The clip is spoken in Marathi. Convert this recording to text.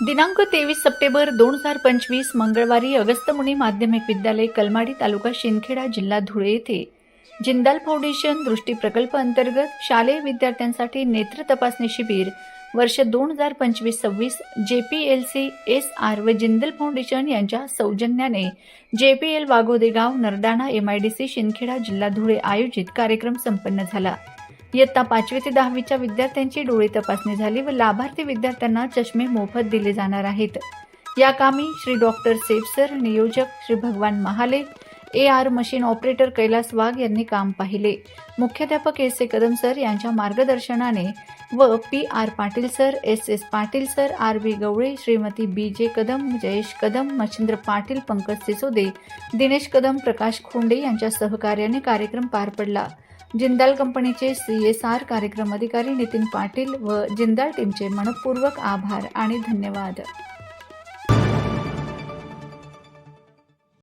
दिनांक तेवीस सप्टेंबर दोन हजार पंचवीस मंगळवारी अगस्तमुनी माध्यमिक विद्यालय कलमाडी तालुका शिंदखेडा जिल्हा धुळे येथे जिंदाल फाउंडेशन दृष्टी प्रकल्प अंतर्गत शालेय विद्यार्थ्यांसाठी नेत्र तपासणी शिबिर वर्ष दोन हजार पंचवीस सव्वीस J P L C S R व जिंदल फाउंडेशन यांच्या सौजन्याने J P L वाघोदेगाव Nardana M I D C Shindkheda जिल्हा धुळे आयोजित कार्यक्रम संपन्न झाला. इयत्ता पाचवी ते दहावीच्या विद्यार्थ्यांची डोळे तपासणी झाली व लाभार्थी विद्यार्थ्यांना चष्मे मोफत दिले जाणार आहेत. या कामी श्री डॉक्टर सेफसर नियोजक Shri Bhagwan Mahale A R machine operator Kailas Wagh यांनी काम पाहिले. मुख्याध्यापक एस ए कदम सर यांच्या मार्गदर्शनाने व P R Patil sir S S Patil sir R B Gawale Shrimati B J Kadam Jayesh Kadam Machhindra Patil Pankaj Sisode Dinesh Kadam प्रकाश खोंडे यांच्या सहकार्याने कार्यक्रम पार पडला. जिंदाल कंपनीचे सी एस आर कार्यक्रम अधिकारी नितीन पाटील व जिंदाल टीमचे मनपूर्वक आभार आणि धन्यवाद.